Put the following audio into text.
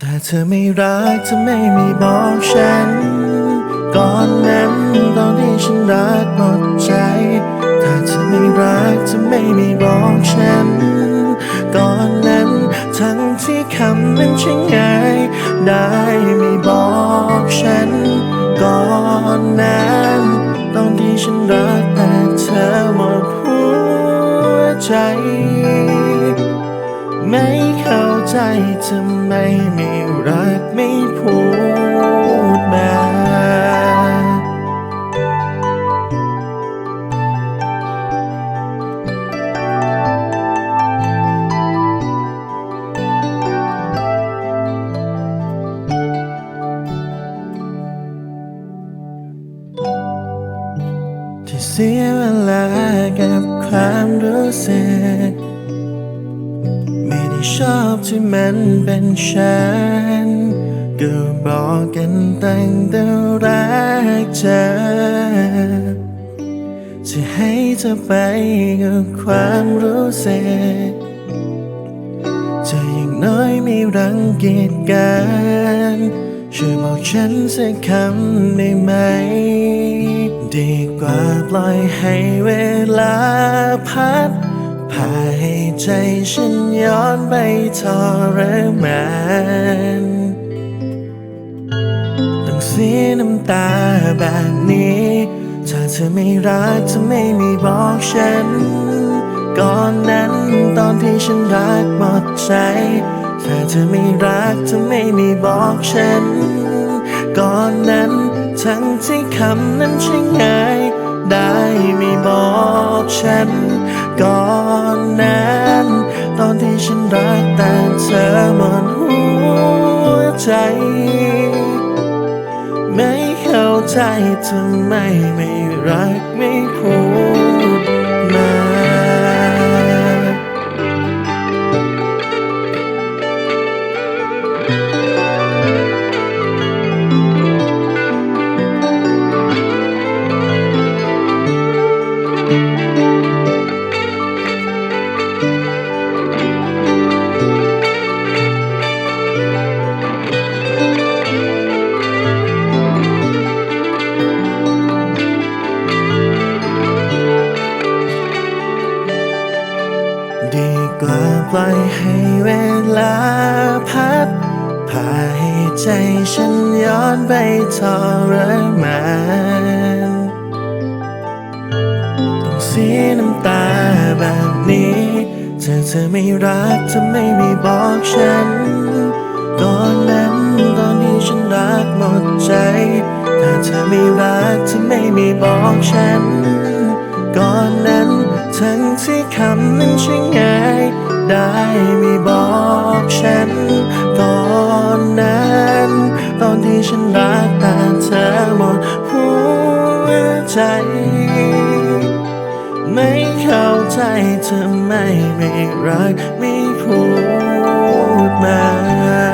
แต่เธอไม่รักเธอไม่มีบอกฉัน ก่อนนั้นตอนที่ฉันรักหมดใจถ้าเธอไม่รักเธอไม่มีบอกฉัน ก่อนนั้นทั้งที่คำนั้นช่างง่ายได้ไม่บอกฉัน ก่อนนั้นตอนที่ฉันรักแต่เธอหมดหัวใจ ทำไมไม่รักไม่พูดมา ที่เสียเวลากับความรู้สึก ชอบที่มันเป็นฉันก็บอกกันตั้งแต่แรกเจอจะให้เธอไปกับความรู้สึกจะอย่างน้อยไม่รังเกียจกันช่วยบอกฉันสักคำได้ไหม ดีกว่าปล่อยให้เวลาพัด ใจฉันย้อนไปทรมานต้องเสียน้ำตาแบบนี้ ถ้าเธอไม่รักเธอไม่มีบอกฉัน ก่อนนั้นตอนที่ฉันรักหมดใจ ถ้าเธอไม่รักเธอไม่มีบอกฉัน ก่อนนั้นทั้งที่คำนั้นใช่างได้ไม่บอกฉัน ฉันรักแต่เธอมอดหัวใจ ไม่เข้าใจทำไมไม่รักไม่พูด ล่อยให้เวลาพัดพาให้ใจฉันย้อนไปทรมานต้องเสียน้ำตาแบบนี้เธอเธอไม่รักเธอไม่มีบอกฉันก่อนนั้นตอนนี้ฉันรักหมดใจถ้าเธอไม่รักเธอไม่มีบอกฉันก่อนนั้นทั้งที่คำนั้นช่างง่าย ได้ไม่บอกฉัน ตอนนั้น ตอนที่ฉันรักแต่เธอหมดหัวใจ ไม่เข้าใจทำไมไม่รักไม่พูดมา